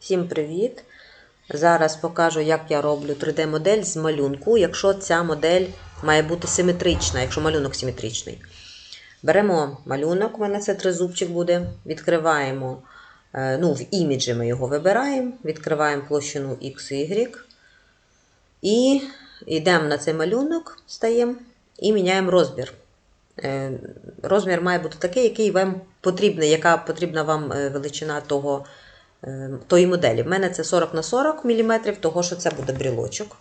Всім привіт! Зараз покажу, як я роблю 3D-модель з малюнку, якщо ця модель має бути симетрична, якщо малюнок симетричний. Беремо малюнок, у мене це тризубчик буде. Відкриваємо, е, ну, в іміджі ми його вибираємо, відкриваємо площину X, Y. І йдемо на цей малюнок, стаємо і міняємо розмір. Е, Розмір має бути такий, який вам потрібний, яка потрібна вам е, величина того, е, тої моделі. В мене це 40 на 40 мм, того що це буде брілочок.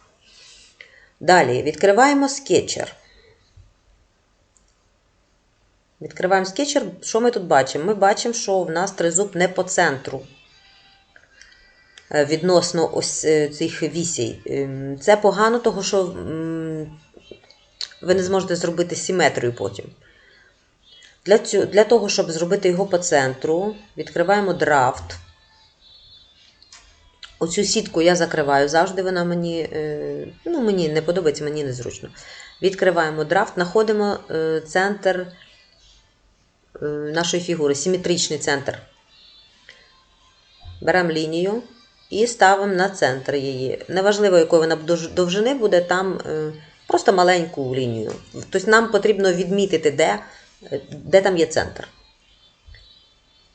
Далі відкриваємо скетчер. Відкриваємо скетчер. Що ми тут бачимо? Ми бачимо, що в нас тризуб не по центру. е, Відносно ось е, цих вісій. Ем, Це погано, того що ви не зможете зробити симетрію потім. Для, цього, для того, щоб зробити його по центру, відкриваємо драфт. Оцю сітку я закриваю завжди, вона мені, е, ну, мені не подобається, мені незручно. Відкриваємо драфт, знаходимо е, центр е, нашої фігури, симетричний центр. Беремо лінію і ставимо на центр її. Неважливо, якої вона довжини буде, там просто маленьку лінію. Тобто нам потрібно відмітити, де, де там є центр.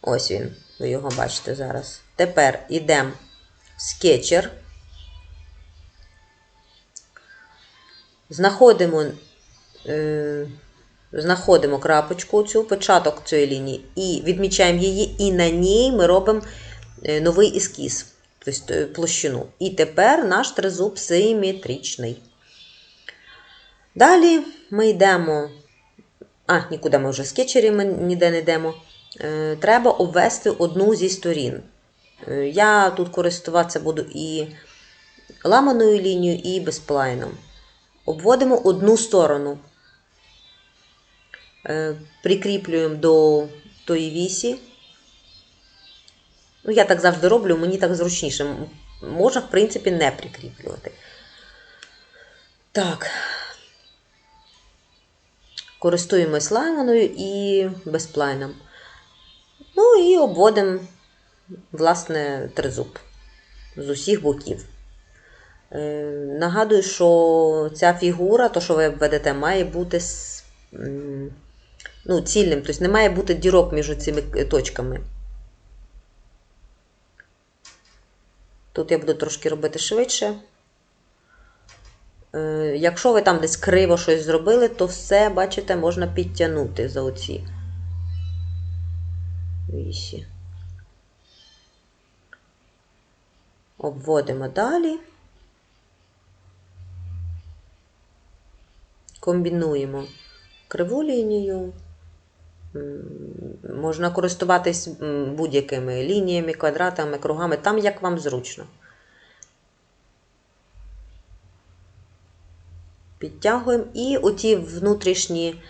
Ось він, ви його бачите зараз. Тепер йдемо скетчер. Знаходимо, е, знаходимо крапочку, цю початок цієї лінії, і відмічаємо її, і на ній ми робимо е, новий ескіз, тобто е, площину. І тепер наш тризуб симетричний. Далі ми йдемо. А, нікуди ми вже скетчері ми ніде не йдемо. Е, Треба обвести одну зі сторін. Е, Я тут користуватися буду і ламаною лінією, і безплайном. Обводимо одну сторону. Е, Прикріплюємо до тої вісі. Ну, я так завжди роблю, мені так зручніше. Можна, в принципі, не прикріплювати. Так. Користуємось ламаною і безплайном. Ну і обводимо, власне, тризуб з усіх боків. Е, Нагадую, що ця фігура, то, що ви введете, має бути ну, цільним, тобто не має бути дірок між цими точками. Тут я буду трошки робити швидше. Е, Якщо ви там десь криво щось зробили, то все, бачите, можна підтягнути за оці вісі. Обводимо далі. Комбінуємо криву лінію. Можна користуватись будь-якими лініями, квадратами, кругами, там як вам зручно. Підтягуємо і оті внутрішні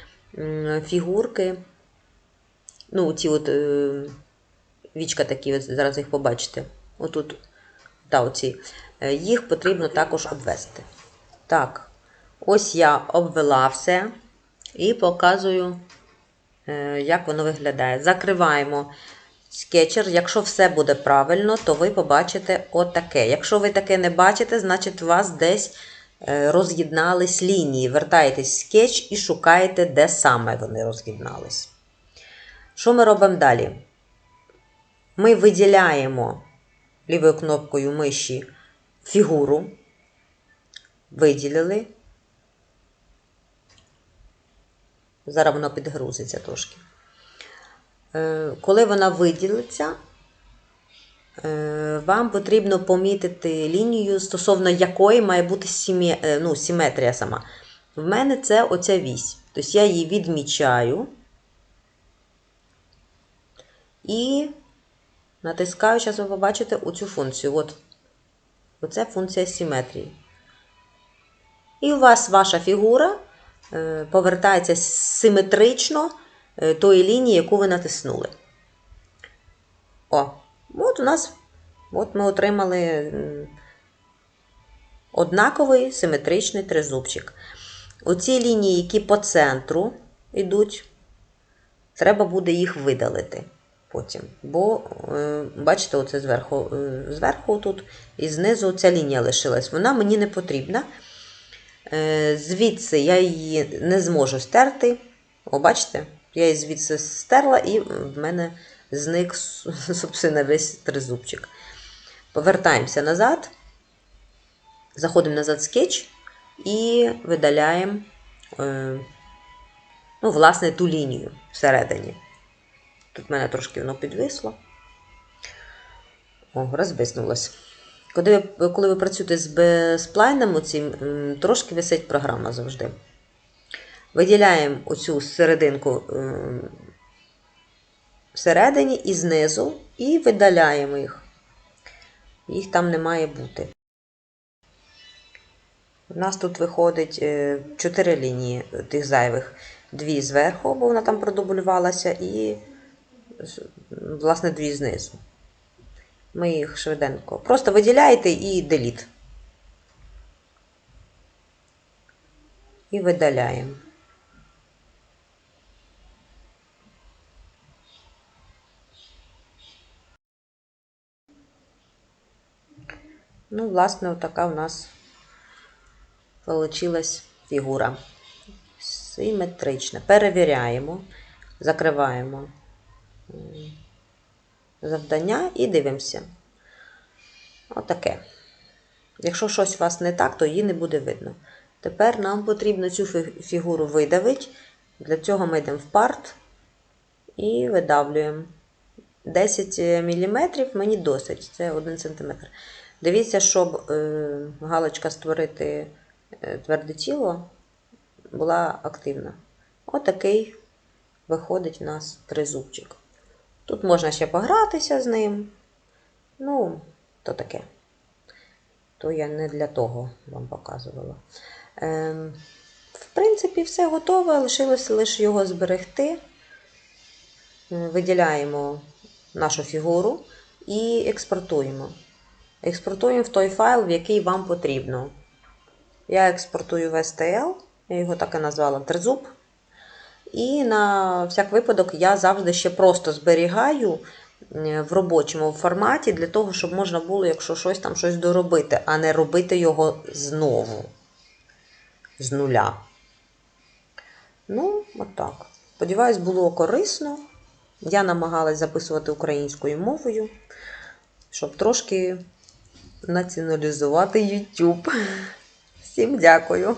фігурки, ну, ці от е, вічка такі, зараз їх побачите. Отут, та, оці. Е, Їх потрібно також обвести. Так, ось я обвела все і показую, е, як воно виглядає. Закриваємо скетчер. Якщо все буде правильно, то ви побачите отаке. Якщо ви таке не бачите, значить у вас десь е, роз'єднались лінії. Вертаєтесь в скетч і шукаєте, де саме вони роз'єднались. Що ми робимо далі? Ми виділяємо лівою кнопкою миші фігуру. Виділили. Зараз воно підгрузиться трошки. Е, Коли вона виділиться, е, вам потрібно помітити лінію, стосовно якої має бути сім'є- е, ну, симетрія сама. В мене це оця вісь. Тобто я її відмічаю і натискаю, зараз ви побачите оцю функцію. От. Оце функція симетрії. І у вас ваша фігура е, повертається симетрично е, тої лінії, яку ви натиснули. О, от у нас от ми отримали однаковий симетричний тризубчик. Оці лінії, які по центру йдуть, треба буде їх видалити. Потім. Бо, е, бачите, оце зверху, е, зверху тут і знизу ця лінія лишилась. Вона мені не потрібна. Е, Звідси я її не зможу стерти. О, бачите? Я її звідси стерла, і в мене зник, собственно, весь тризубчик. Повертаємося назад, заходимо назад в скетч і видаляємо, ну, власне, ту лінію всередині. Тут в мене трошки воно підвисло. О, розбиснулось. Коли ви, коли ви працюєте з безплайном, оцім, м, трошки висить програма завжди. Виділяємо оцю серединку всередині і знизу, і видаляємо їх. Їх там не має бути. У нас тут виходить е, чотири лінії е, тих зайвих. Дві зверху, бо вона там продублювалася, і, з- власне, дві знизу. Ми їх швиденько. Просто виділяєте і деліт. І видаляємо. Ну, власне, отака у нас получилась фігура. Симетрична. Перевіряємо, закриваємо завдання і дивимося. Отаке. Якщо щось у вас не так, то її не буде видно. Тепер нам потрібно цю фігуру видавити. Для цього ми йдемо в парт і видавлюємо. 10 мм мені досить, це 1 см. Дивіться, щоб е, галочка створити е, тверде тіло була активна. Отакий виходить у нас тризубчик. Тут можна ще погратися з ним. Ну, то таке. То я не для того вам показувала. Ем, в принципі, все готове, лишилося лише його зберегти. Виділяємо нашу фігуру і експортуємо. Експортуємо в той файл, в який вам потрібно. Я експортую в STL, я його так і назвала тризуб. І на всяк випадок я завжди ще просто зберігаю е, в робочому форматі для того, щоб можна було, якщо щось там щось доробити, а не робити його знову з нуля. Ну, отак. Сподіваюсь, було корисно. Я намагалась записувати українською мовою, щоб трошки націоналізувати YouTube. Всім дякую.